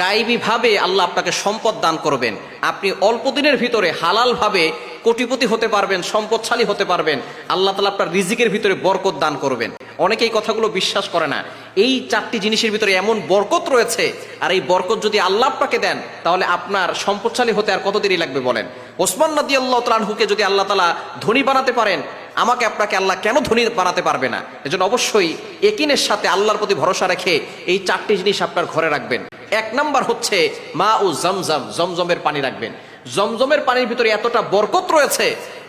গাইবীভাবে আল্লাহ আপনাকে সম্পদ দান করবেন। আপনি অল্প দিনের ভিতরে হালালভাবে কোটিপতি হতে পারবেন, সম্পদশালী হতে পারবেন। আল্লাহ তালা আপনার রিজিকের ভিতরে বরকত দান করবেন। অনেকে এই কথাগুলো বিশ্বাস করে না। এই চারটি জিনিসের ভিতরে এমন বরকত রয়েছে, আর এই বরকত যদি আল্লাহ আপনাকে দেন, তাহলে আপনার সম্পদশালী হতে আর কত দেরি লাগবে বলেন? ওসমান নদী আল্লাহ তালানহুকে যদি আল্লাহ তালা ধনী বানাতে পারেন, আমাকে আপনাকে আল্লাহ কেন ধনী বানাতে পারবে না? এজন্য অবশ্যই একিনের সাথে আল্লাহর প্রতি ভরসা রেখে এই চারটি জিনিস আপনার ঘরে রাখবেন। এক নাম্বার হচ্ছে মা ও জমজম, জমজমের পানি রাখবেন। জমজমের পানির ভিতরে এতটা বরকত রয়েছে,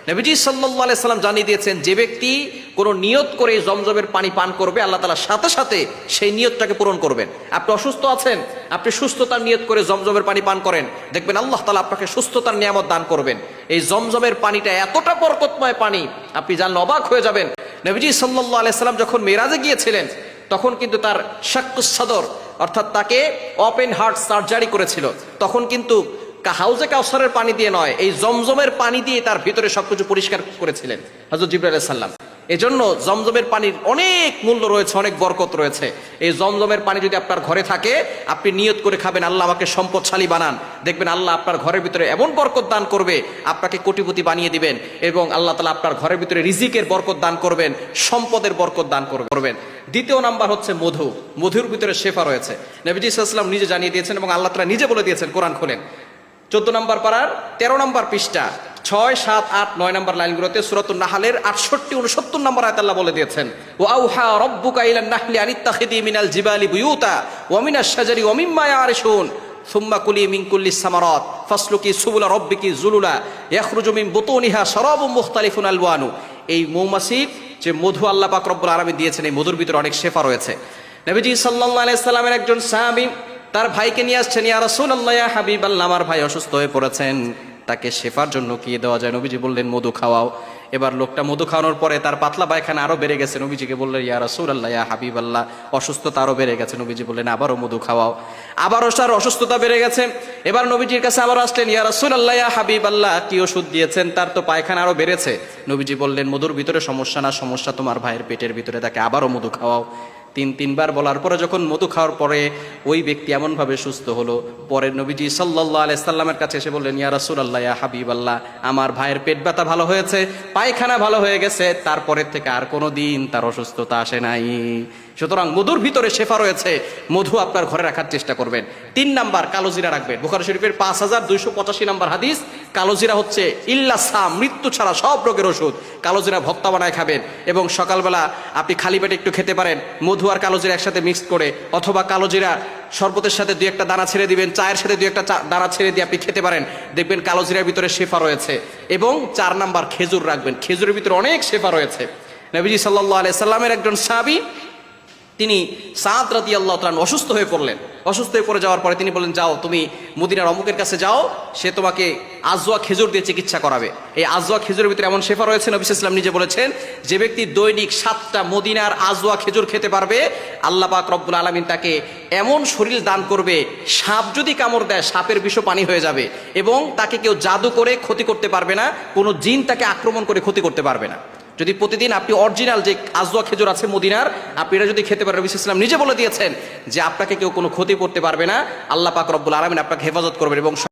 নবীজি সাল্লাহ সাল্লাম জানিয়ে দিয়েছেন, যে ব্যক্তি কোনো নিয়ত করে জমজমের পানি পান করবে, আল্লাহ তালা সাথে সাথে সেই নিয়তটাকে পূরণ করবেন। আপনি অসুস্থ আছেন, আপনি সুস্থতার নিয়ত করে জমজমের পানি পান করেন, দেখবেন আল্লাহ তালা আপনাকে সুস্থতার নিয়ামত দান করবেন। এই জমজমের পানিটা এতটা বরকতময় পানি, আপনি জানলে অবাক হয়ে যাবেন। নবীজি সাল্লাহ আলাইসাল্লাম যখন মেরাজে গিয়েছিলেন, তখন কিন্তু তার সাক্কুসাদর অর্থাৎ তাকে ওপেন হার্ট সার্জারি করেছিল। তখন কিন্তু হাউজে কাউসারের পানি দিয়ে নয়, এই জমজমের পানি দিয়ে তার ভিতরে সবকিছু পরিষ্কার করেছিলেন হজরত জিব্রাইল সাল্লাম এজন্য জমজমের পানির অনেক মূল্য রয়েছে, অনেক বরকত রয়েছে। এই জমজমের পানি যদি আপনার ঘরে থাকে, আপনি নিয়ত করে খাবেন, আল্লাহ আমাকে সম্পদশালী বানান। দেখবেন আল্লাহ আপনার ঘরের ভিতরে এমন বরকত দান করবে, আপনাকে কোটিপতি বানিয়ে দিবেন এবং আল্লাহ তালা আপনার ঘরের ভিতরে রিজিকের বরকত দান করবেন, সম্পদের বরকত দান করবেন। দ্বিতীয় নাম্বার হচ্ছে মধু। মধুর ভিতরে শেফা রয়েছে। নবীজি সাল্লাম নিজে জানিয়ে দিয়েছেন এবং আল্লাহ তালা নিজে বলে দিয়েছেন, কোরআন খোলেন। চোদ্দ নম্বর পাড়ার তেরো নম্বর পৃষ্ঠা, ছয়, সাত, আট, নয় নম্বর লাইনগুলোতে সুরতুল নাহালের আটষট্টি উনসত্তর নম্বর আয়তাল্লাহ বলে দিয়েছেন ও আউহা রব্বুকা ইলান নাহলি আনিত্তাখিদি মিনাল জিবালি বুয়ুতা ওমিনাশ শাজারি ওমিম্মা ইয়ারিশুন, সুম্মা কুলি মিন কুল্লি সামারাত, ফাসলুকি সুবুলা রব্বিকি জুলুলা, ইয়াখরুজু মিন বুতুনিহা শারাবুম মুখতালিফুন আলওয়ানু। এই মৌমাছির যে মধু আল্লাহ পাক রব্বুল আলামিন দিয়েছেন, এই মধুর ভিতরে অনেক শেফা রয়েছে। নবীজি সাল্লাল্লাহু আলাইহি সাল্লামের একজন সাহাবী তার ভাইকে নিয়ে আসছেন, ইয়া রাসূলুল্লাহ, ইয়া হাবিবাল্লাহ, আমার ভাই অসুস্থ হয়ে পড়েছেন। তাকে শেফার জন্য কি দেওয়া যায়? নবীজি বললেন, মধু খাওয়াও। এবার লোকটা মধু খাওয়ানোর পরে তার পাতলা পায়খানা আরও বেড়ে গেছে। নবীজিকে বললেন, ইয়া রাসূলুল্লাহ, ইয়া হাবিবাল্লাহ, অসুস্থতা আরও বেড়ে গেছে। নবীজি বললেন, আবারও মধু খাওয়াও। আবারও তার অসুস্থতা বেড়ে গেছে। এবার নবীজির কাছে আবার আসলেন, ইয়া রাসূলুল্লাহ, ইয়া হাবিবাল্লাহ, কি ওষুধ দিয়েছেন? তার তো পায়খানা আরও বেড়েছে। নবীজি বললেন, মধুর ভিতরে সমস্যা না, সমস্যা তোমার ভাইয়ের পেটের ভিতরে। তাকে আবারও মধু খাওয়াও। তিন, তিনবার বলার পরে যখন মধু খাওয়ার পরে ওই ব্যক্তি এমনভাবে সুস্থ হলো। পরে নবীজি সাল্লাহ আলাইসাল্লামের কাছে এসে বললেন, ইয়া রাসুলাল্লাহ, ইয়া হাবিব আল্লাহ আমার ভাইয়ের পেট ব্যথা ভালো হয়েছে, পায়খানা ভালো হয়ে গেছে, তারপরের থেকে আর কোনো দিন তার অসুস্থতা আসে নাই। সুতরাং মধুর ভিতরে শেফা রয়েছে। মধু আপনার ঘরে রাখার চেষ্টা করবেন। তিন নাম্বার কালোজিরা রাখবেন। বুখারি শরীফের পাঁচ হাজার দুইশো পঁচাশি নাম্বার হাদিস কালোজিরা হচ্ছে ইল্লাসা মৃত্যু ছাড়া সব রোগের ওষুধ। কালোজিরা ভক্তা বানায় খাবেন এবং সকালবেলা আপনি খালি পেটে একটু খেতে পারেন, মধু আর কালোজিরা একসাথে মিক্সড করে, অথবা কালোজিরা শরবতের সাথে দুই একটা দানা ছেড়ে দিবেন, চায়ের সাথে দুই একটা দানা ছেড়ে দিয়ে আপনি খেতে পারেন। দেখবেন কালোজিরার ভিতরে শেফা রয়েছে। এবং চার নাম্বার, খেজুর রাখবেন। খেজুরের ভিতরে অনেক শেফা রয়েছে। নবীজি সাল্লাহ আলাই সাল্লামের একজন সাহাবি তিনি সাদ রাতি আল্লাহ তালান অসুস্থ হয়ে পড়লেন। অসুস্থ হয়ে পড়ে যাওয়ার পরে তিনি বললেন, যাও, তুমি মদিনার অমুকের কাছে যাও, সে তোমাকে আজওয়া খেজুর দিয়ে চিকিৎসা করাবে। এই আজওয়া খেজুরের ভিতরে এমন শেফা রয়েছে, নবী ইসলাম নিজে বলেছেন, যে ব্যক্তি দৈনিক সাতটা মদিনার আজোয়া খেজুর খেতে পারবে, আল্লাহ পাক রব্বুল আলমিন তাকে এমন শরীর দান করবে, সাপ যদি কামড় দেয়, সাপের বিষ পানি হয়ে যাবে এবং তাকে কেউ জাদু করে ক্ষতি করতে পারবে না, কোনো জিন তাকে আক্রমণ করে ক্ষতি করতে পারবে না। যদি প্রতিদিন আপনি অরিজিনাল যে আজওয়া খেজুর আছে মদিনার, আপনি এটা যদি খেতে পারেন বিশেষ ইসলাম নিজে বলে দিয়েছেন যে আপনাকে কেউ কোনো ক্ষতি করতে পারবে না। আল্লাহ পাক রব্বুল আলমিন আপনাকে হেফাজত করবেন এবং